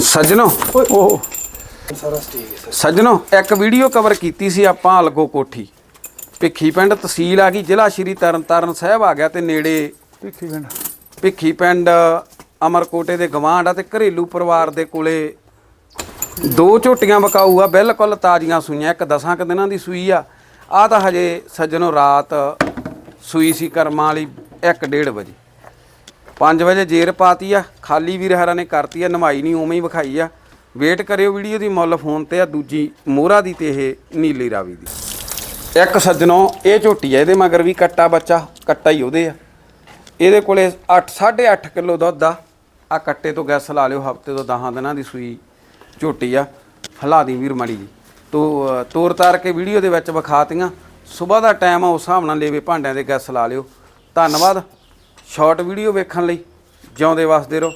ਸੱਜਣੋ ਓਏ। ਉਹ ਸਾਰਾ ਸਟੇਜ ਹੈ ਸੱਜਣੋ ਇੱਕ ਵੀਡੀਓ ਕਵਰ ਕੀਤੀ ਸੀ ਆਪਾਂ ਅਲਗੋ ਕੋਠੀ। ਭਿੱਖੀ ਪਿੰਡ ਤਹਿਸੀਲ ਆ ਗਈ ਜ਼ਿਲ੍ਹਾ ਸ਼੍ਰੀ ਤਰਨਤਾਰਨ ਸਾਹਿਬ ਆ ਗਿਆ ਤੇ ਨੇੜੇ ਭਿੱਖੀ ਪਿੰਡ। ਭਿੱਖੀ ਪਿੰਡ ਅਮਰਕੋਟੇ ਦੇ ਗਵਾਂਢ ਆ ਤੇ ਘਰੇਲੂ ਪਰਿਵਾਰ ਦੇ ਕੋਲੇ ਦੋ ਝੋਟੀਆਂ ਵਕਾਊ ਆ ਬਿਲਕੁਲ ਤਾਜ਼ੀਆਂ ਸੂਈਆਂ ਇੱਕ ਦਸਾਂ ਕੁ ਦਿਨਾਂ ਦੀ ਸੂਈ ਆ। ਆ ਤਾਂ ਹਜੇ ਸੱਜਣੋ ਰਾਤ ਸੂਈ ਸੀ ਕਰਮਾਂ ਵਾਲੀ 1:30 ਵਜੇ। 5 ਵਜੇ ਜੇਰ ਪਾਤੀ ਆ, ਖਾਲੀ ਵੀਰ ਹਰਾਂ ਨੇ ਕਰਤੀ ਆ ਨਮਾਈ ਨਹੀਂ, ਉਵੇਂ ਹੀ ਵਿਖਾਈ ਆ। ਵੇਟ ਕਰਿਓ ਵੀਡੀਓ ਦੀ ਮੁੱਲ ਫੋਨ ਤੇ ਆ, ਦੂਜੀ ਮੋਹਰਾ ਦੀ ਤੇ ਇਹ ਨੀਲੀ ਰਾਵੀ ਦੀ। ਇੱਕ ਸੱਜਣੋ, ਇਹ ਝੋਟੀ ਆ, ਇਹਦੇ ਮਗਰ ਵੀ ਕੱਟਾ ਬੱਚਾ, ਕੱਟਾ ਹੀ ਉਹਦੇ ਆ। ਇਹਦੇ ਕੋਲੇ 8 8.5 ਕਿਲੋ ਦੁੱਧ ਆ। ਆ ਕੱਟੇ ਤੋਂ ਗੈਸ ਲਾ ਲਿਓ, ਹਫ਼ਤੇ ਤੋਂ 10 ਦਿਨਾਂ ਦੀ ਸੂਈ ਝੋਟੀ ਆ। ਹਲਾ ਦੀ ਵੀਰ ਮੜੀ ਜੀ। ਤੋ, ਤੋਰ ਤਾਰ ਕੇ ਵੀਡੀਓ ਦੇ ਵਿੱਚ ਵਿਖਾਤੀਆਂ। ਸਵੇਰ ਦਾ ਟਾਈਮ ਆ, ਉਸ ਹਿਸਾਬ ਨਾਲ ਲੇਵੇ ਭਾਂਡਿਆਂ ਦੇ ਗੈਸ ਲਾ ਲਿਓ। ਧੰਨਵਾਦ। ਸ਼ਾਰਟ ਵੀਡੀਓ ਵੇਖਣ ਲਈ ਜਿਉਂਦੇ ਵਸਦੇ ਰਹੋ।